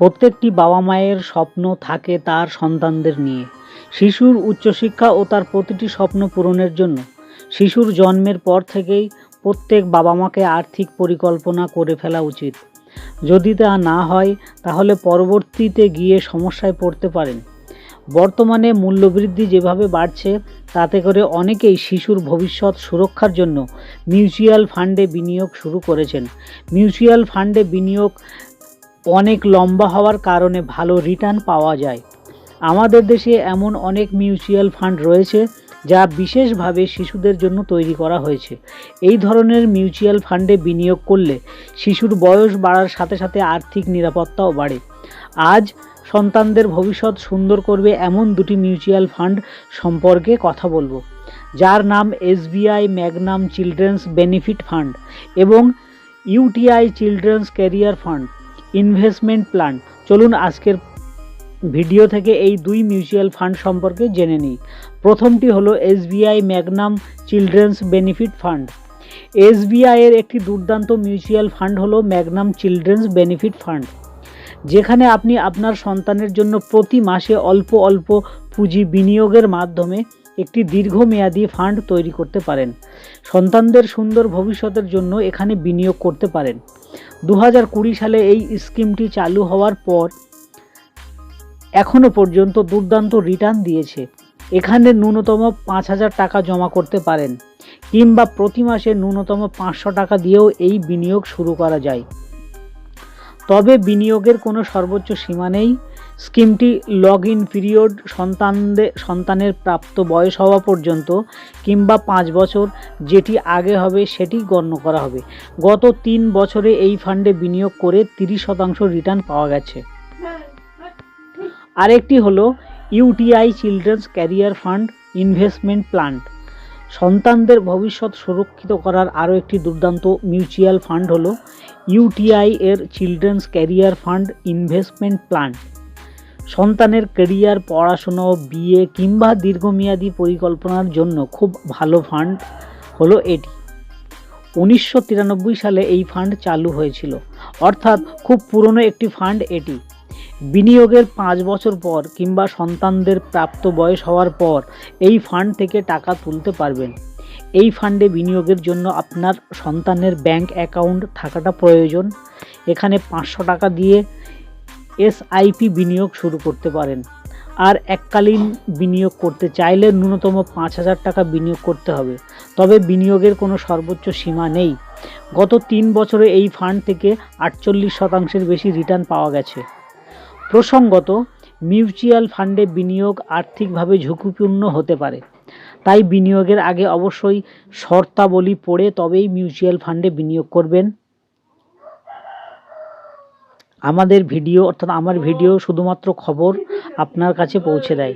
প্রত্যেকটি বাবা মায়ের স্বপ্ন থাকে তার সন্তানদের নিয়ে। শিশুর উচ্চশিক্ষা ও তার প্রতিটি স্বপ্ন পূরণের জন্য শিশুর জন্মের পর থেকেই প্রত্যেক বাবা মাকে আর্থিক পরিকল্পনা করে ফেলা উচিত। যদি তা না হয়, তাহলে পরবর্তীতে গিয়ে সমস্যায় পড়তে পারেন। বর্তমানে মূল্যবৃদ্ধি যেভাবে বাড়ছে, তাতে করে অনেকেই শিশুর ভবিষ্যৎ সুরক্ষার জন্য মিউচুয়াল ফান্ডে বিনিয়োগ শুরু করেছেন। মিউচুয়াল ফান্ডে বিনিয়োগ অনেক লম্বা হওয়ার কারণে ভালো রিটার্ন পাওয়া যায়। আমাদের দেশে এমন অনেক মিউচুয়াল ফান্ড রয়েছে, যা বিশেষভাবে শিশুদের জন্য তৈরি করা হয়েছে। এই ধরনের মিউচুয়াল ফান্ডে বিনিয়োগ করলে শিশুর বয়স বাড়ার সাথে সাথে আর্থিক নিরাপত্তাও বাড়ে। আজ সন্তানদের ভবিষ্যৎ সুন্দর করবে এমন দুটি মিউচুয়াল ফান্ড সম্পর্কে কথা বলব, যার নাম SBI magnum children's benefit fund এবং UTI children's career fund. Investment plan চলুন আজকের ভিডিও থেকে এই দুই মিউচুয়াল ফান্ড সম্পর্কে জেনে নিই। প্রথমটি হলো SBI magnum children's benefit fund SBI এর একটি দুর্দান্ত মিউচুয়াল ফান্ড হলো ম্যাগনাম চিলড্রেন্স বেনিফিট ফান্ড যেখানে আপনি আপনার সন্তানের জন্য প্রতি মাসে অল্প অল্প পুঁজি বিনিয়োগের মাধ্যমে একটি দীর্ঘমেয়াদী ফান্ড তৈরি করতে পারেন। সন্তানদের সুন্দর ভবিষ্যতের জন্য এখানে বিনিয়োগ করতে পারেন। দু সালে এই স্কিমটি চালু হওয়ার পর এখনও পর্যন্ত দুর্দান্ত রিটার্ন দিয়েছে। এখানে ন্যূনতম পাঁচ হাজার টাকা জমা করতে পারেন কিংবা প্রতি মাসে ন্যূনতম পাঁচশো টাকা দিয়েও এই বিনিয়োগ শুরু করা যায়। তবে বিনিয়োগের কোনো সর্বোচ্চ সীমা নেই। স্কিমটি লগ ইন পিরিয়ড সন্তানদের সন্তানের প্রাপ্ত বয়স হওয়া পর্যন্ত কিংবা পাঁচ বছর, যেটি আগে হবে সেটি গণ্য করা হবে। গত তিন বছরে এই ফান্ডে বিনিয়োগ করে তিরিশ শতাংশ রিটার্ন পাওয়া গেছে। আরেকটি হলো UTI children's career fund investment plan সন্তানদের ভবিষ্যৎ সুরক্ষিত করার আরও একটি দুর্দান্ত মিউচুয়াল ফান্ড হলো ইউটিআই এর children's career fund investment plan সন্তানের কেরিয়ার পড়াশুনো, বিয়ে কিংবা দীর্ঘমেয়াদী পরিকল্পনার জন্য খুব ভালো ফান্ড হলো এটি। উনিশশো তিরানব্বই সালে এই ফান্ড চালু হয়েছিল। অর্থাৎ খুব পুরনো একটি ফান্ড এটি। বিনিয়োগের পাঁচ বছর পর কিংবা সন্তানদের প্রাপ্ত বয়স হওয়ার পর এই ফান্ড থেকে টাকা তুলতে পারবেন। এই ফান্ডে বিনিয়োগের জন্য আপনার সন্তানের ব্যাংক অ্যাকাউন্ট থাকাটা প্রয়োজন। এখানে পাঁচশো টাকা দিয়ে এসআইপি বিনিয়োগ শুরু করতে পারেন। আর এককালীন বিনিয়োগ করতে চাইলে ন্যূনতম পাঁচ হাজার টাকা বিনিয়োগ করতে হবে। তবে বিনিয়োগের কোনো সর্বোচ্চ সীমা নেই। গত তিন বছরে এই ফান্ড থেকে আটচল্লিশ শতাংশের বেশি রিটার্ন পাওয়া গেছে। প্রসঙ্গত, মিউচুয়াল ফান্ডে বিনিয়োগ আর্থিকভাবে ঝুঁকিপূর্ণ হতে পারে। তাই বিনিয়োগের আগে অবশ্যই শর্তাবলী পড়ে তবেই মিউচুয়াল ফান্ডে বিনিয়োগ করবেন। আমাদের ভিডিও অর্থাৎ আমার ভিডিও শুধুমাত্র খবর আপনার কাছে পৌঁছে দেয়।